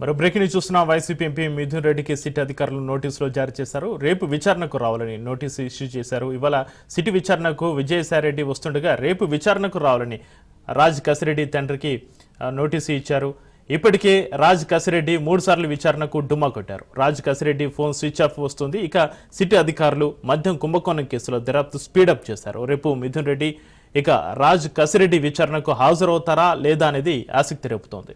మరో breaking news YCP MP Mithun రెడ్డికి SIT అధికారులు నోటీసులు జారీ చేశారు. రేపు విచారణకు రావాలని నోటీసు ఇష్యూ చేశారు. ఇవాళ సిటీ విచారణకు విజయసాయిరెడ్డి వస్తుండగా రేపు విచారణకు రావాలని రాజ్ కసిరెడ్డి తండ్రికి నోటీసు ఇచ్చారు. ఇప్పటికే రాజ్ కసిరెడ్డి మూడుసార్లు విచారణకు డుమ్మా కొట్టారు. Raj Kasireddy phone switch off వస్తుంది. ఇక సిటీ అధికారులు మద్యం కుంభకోణం కేసులో దర్యాప్తు స్పీడప్ చేశారు. రేపు మిథున్ రెడ్డి ఇక రాజ్ కసిరెడ్డి విచారణకు హాజరవుతారా లేదా అనేది ఆసక్తి రేపుతోంది.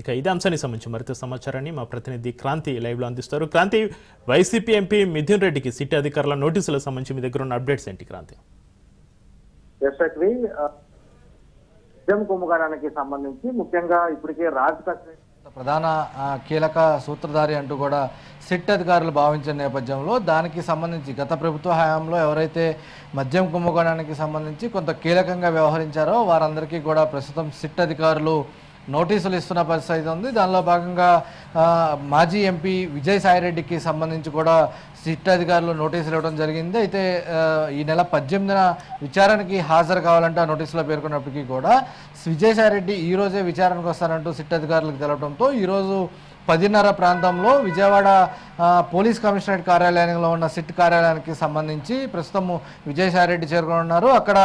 ఇక ఇదే అంశానికి సంబంధించి మరింత సమాచారాన్ని మా ప్రతినిధి క్రాంతి లైవ్లో అందిస్తారు. క్రాంతి వైసీపీ ఎంపీ మిథున్ రెడ్డికి సిటీ అధికారుల నోటీసులకు సంబంధించి మీ దగ్గర ఉన్న అప్డేట్స్ ఏంటి క్రాంతి? కుంభకోణానికి సంబంధించి ముఖ్యంగా ఇప్పటికే రాజ్ ప్రధాన కీలక సూత్రధారి అంటూ కూడా సిట్ అధికారులు భావించిన నేపథ్యంలో దానికి సంబంధించి గత ప్రభుత్వ హయాంలో ఎవరైతే మద్యం కుంభకోణానికి సంబంధించి కొంత కీలకంగా వ్యవహరించారో వారందరికీ కూడా ప్రస్తుతం సిట్ అధికారులు నోటీసులు ఇస్తున్న పరిస్థితి అయితే ఉంది. దానిలో భాగంగా మాజీ ఎంపీ విజయసాయిరెడ్డికి సంబంధించి కూడా సిట్ అధికారులు నోటీసులు ఇవ్వడం జరిగింది. అయితే ఈ నెల పద్దెనిమిదిన విచారణకి హాజరు కావాలంటే ఆ నోటీసులో పేర్కొన్నప్పటికీ కూడా. విజయసాయిరెడ్డి ఈరోజే విచారణకు వస్తారంటూ సిట్ అధికారులకు తెలపడంతో ఈరోజు పదిన్నర ప్రాంతంలో విజయవాడ పోలీస్ కమిషనరేట్ కార్యాలయంలో ఉన్న సిట్ కార్యాలయానికి సంబంధించి ప్రస్తుతం విజయసాయిరెడ్డి చేరుకొని ఉన్నారు. అక్కడ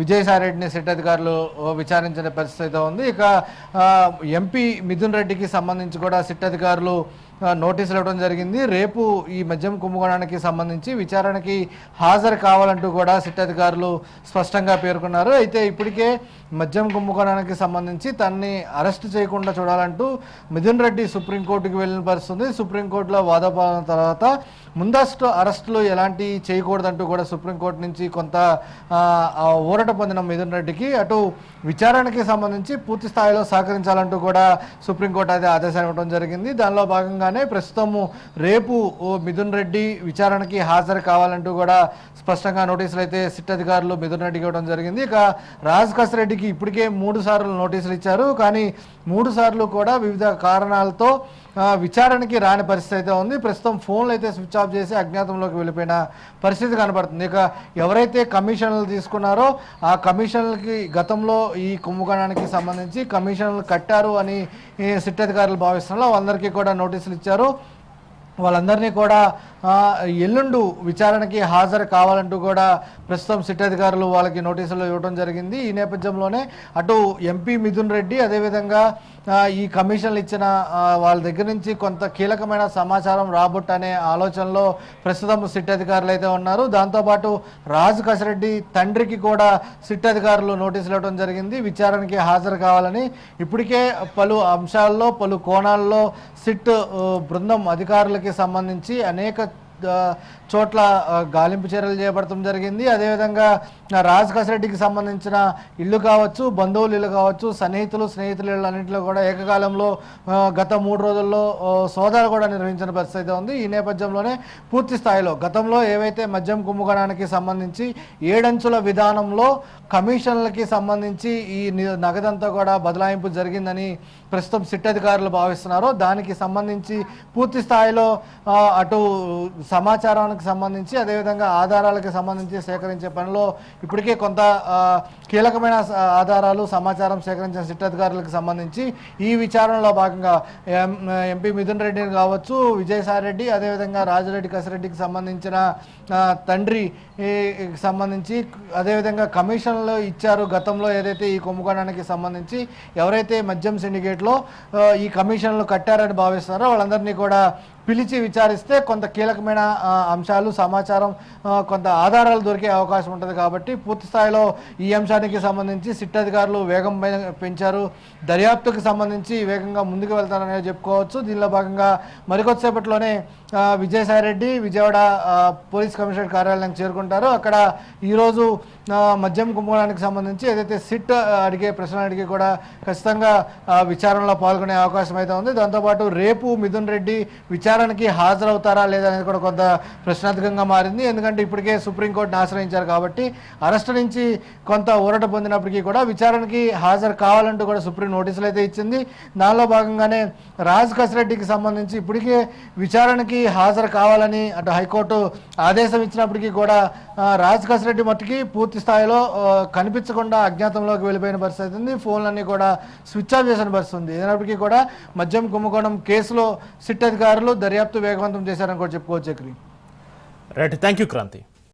విజయసాయిరెడ్డిని సిట్ అధికారులు విచారించిన పరిస్థితి అయితే ఉంది. ఇక ఎంపీ మిథున్ రెడ్డికి సంబంధించి కూడా సిట్ అధికారులు నోటీసులు ఇవ్వడం జరిగింది. రేపు ఈ మద్యం కుంభకోణానికి సంబంధించి విచారణకి హాజరు కావాలంటూ కూడా సిట్ అధికారులు స్పష్టంగా పేర్కొన్నారు. అయితే ఇప్పటికే మద్యం కుంభకోణానికి సంబంధించి తన్ని అరెస్ట్ చేయకుండా చూడాలంటూ మిథున్ రెడ్డి సుప్రీంకోర్టుకి వెళ్ళిన పరిస్థితుంది. సుప్రీంకోర్టులో వాదపాలన తర్వాత ముందస్తు అరెస్టులు ఎలాంటి చేయకూడదంటూ కూడా సుప్రీంకోర్టు నుంచి కొంత ఊరట పొందిన మిథున్ రెడ్డికి అటు విచారణకి సంబంధించి పూర్తి స్థాయిలో సహకరించాలంటూ కూడా సుప్రీంకోర్టు అయితే ఆదేశాలు ఇవ్వడం జరిగింది. దానిలో భాగంగానే ప్రస్తుతము రేపు ఓ మిథున్ రెడ్డి విచారణకి హాజరు కావాలంటూ కూడా స్పష్టంగా నోటీసులు అయితే సిట్ అధికారులు మిథున్ రెడ్డికి ఇవ్వడం జరిగింది. ఇక రాజ్ కస్ రెడ్డికి ఇప్పటికే మూడు సార్లు నోటీసులు ఇచ్చారు. కానీ మూడు సార్లు కూడా వివిధ కారణాలతో విచారణకి రాని పరిస్థితి అయితే ఉంది. ప్రస్తుతం ఫోన్లు అయితే స్విచ్ ఆఫ్ చేసి అజ్ఞాతంలోకి వెళ్ళిపోయిన పరిస్థితి కనబడుతుంది ఇక ఎవరైతే కమిషన్లు తీసుకున్నారో ఆ కమిషన్లకి గతంలో ఈ కుంభకోణానికి సంబంధించి కమిషన్లు కట్టారు అని సిట్ అధికారులు భావిస్తున్నారు. వాళ్ళందరికీ కూడా నోటీసులు ఇచ్చారు. వాళ్ళందరినీ కూడా ఎల్లుండు విచారణకి హాజరు కావాలంటూ కూడా ప్రస్తుతం సిట్ అధికారులు వాళ్ళకి నోటీసులు ఇవ్వడం జరిగింది. ఈ నేపథ్యంలోనే అటు ఎంపీ మిథున్ రెడ్డి అదేవిధంగా ఈ కమిషన్లు ఇచ్చిన వాళ్ళ దగ్గర నుంచి కొంత కీలకమైన సమాచారం రాబట్టనే ఆలోచనలో ప్రస్తుతం సిట్ అధికారులు అయితే ఉన్నారు. దాంతోపాటు రాజు కసిరెడ్డి తండ్రికి కూడా సిట్ అధికారులు నోటీసులు ఇవ్వడం జరిగింది. విచారణకి హాజరు కావాలని ఇప్పటికే పలు అంశాల్లో పలు కోణాల్లో సిట్ బృందం అధికారులకి సంబంధించి అనేక చోట్ల గాలింపు చర్యలు చేపడటం జరిగింది. అదేవిధంగా రాజ్ కసరెడ్డికి సంబంధించిన ఇల్లు కావచ్చు బంధువులు ఇల్లు కావచ్చు సన్నిహితులు స్నేహితులు ఇళ్ళు అన్నింటిలో కూడా ఏకకాలంలో గత మూడు రోజుల్లో సోదాలు కూడా నిర్వహించిన పరిస్థితి అయితే ఉంది. ఈ నేపథ్యంలోనే పూర్తి స్థాయిలో గతంలో ఏవైతే మద్యం కుంభకోణానికి సంబంధించి ఏడంచుల విధానంలో కమిషన్లకి సంబంధించి ఈ నగదంతా కూడా బదలాయింపు జరిగిందని ప్రస్తుతం సిట్ అధికారులు భావిస్తున్నారో దానికి సంబంధించి పూర్తి స్థాయిలో అటు సమాచారానికి సంబంధించి అదేవిధంగా ఆధారాలకు సంబంధించి సేకరించే పనిలో ఇప్పటికే కొంత కీలకమైన ఆధారాలు సమాచారం సేకరించిన సిట్ అధికారులకు సంబంధించి ఈ విచారణలో భాగంగా ఎం- ఎంపీ మిథున్ రెడ్డిని కావచ్చు విజయసాయి రెడ్డి అదేవిధంగా రాజరెడ్డి కసిరెడ్డికి సంబంధించిన తండ్రి సంబంధించి అదేవిధంగా కమిషన్లు ఇచ్చారు గతంలో ఏదైతే ఈ కుంభకోణానికి సంబంధించి ఎవరైతే మద్యం సిండికేట్లో ఈ కమిషన్లు కట్టారని భావిస్తారో వాళ్ళందరినీ కూడా పిలిచి విచారిస్తే కొంత కీలకమైన అంశాలు సమాచారం కొంత ఆధారాలు దొరికే అవకాశం ఉంటుంది కాబట్టి పూర్తి స్థాయిలో ఈ అంశానికి సంబంధించి సిట్ అధికారులు వేగం పెంచారు. దర్యాప్తుకు సంబంధించి వేగంగా ముందుకు వెళ్తారనే చెప్పుకోవచ్చు. దీనిలో భాగంగా మరికొద్దిసేపట్లోనే విజయసాయిరెడ్డి విజయవాడ పోలీస్ కమిషనర్ కార్యాలయానికి చేరుకుంటారు. అక్కడ ఈరోజు మద్యం కుంభకోణానికి సంబంధించి ఏదైతే సిట్ అడిగే ప్రశ్నలు అడిగి కూడా ఖచ్చితంగా విచారణలో పాల్గొనే అవకాశం అయితే ఉంది. దాంతోపాటు రేపు మిథున్ రెడ్డి విచారణకి హాజరవుతారా లేదా అనేది కూడా కొంత ప్రశ్నార్థకంగా మారింది. ఎందుకంటే ఇప్పటికే సుప్రీంకోర్టును ఆశ్రయించారు కాబట్టి అరెస్ట్ నుంచి కొంత ఊరట పొందినప్పటికీ కూడా విచారణకి హాజరు కావాలంటూ కూడా సుప్రీం నోటీసులు అయితే ఇచ్చింది. దానిలో భాగంగానే రాజ్ కసిరెడ్డికి సంబంధించి ఇప్పటికే విచారణకి హాజరు కావాలని అటు హైకోర్టు ఆదేశం ఇచ్చినప్పటికీ కూడా రాజ్ కసిరెడ్డి మట్టుకి పూర్తి పూర్తి స్థాయిలో కనిపించకుండా అజ్ఞాతంలోకి వెళ్ళిపోయిన పరిస్థితి ఉంది ఫోన్లన్నీ కూడా స్విచ్ ఆఫ్ చేసిన పరిస్థితి ఉంది. అయినప్పటికీ కూడా మద్యం కుంభకోణం కేసులో సిట్ అధికారులు దర్యాప్తు వేగవంతం చేశారని కూడా చెప్పుకోవచ్చు Chakri right. Thank you Kranti.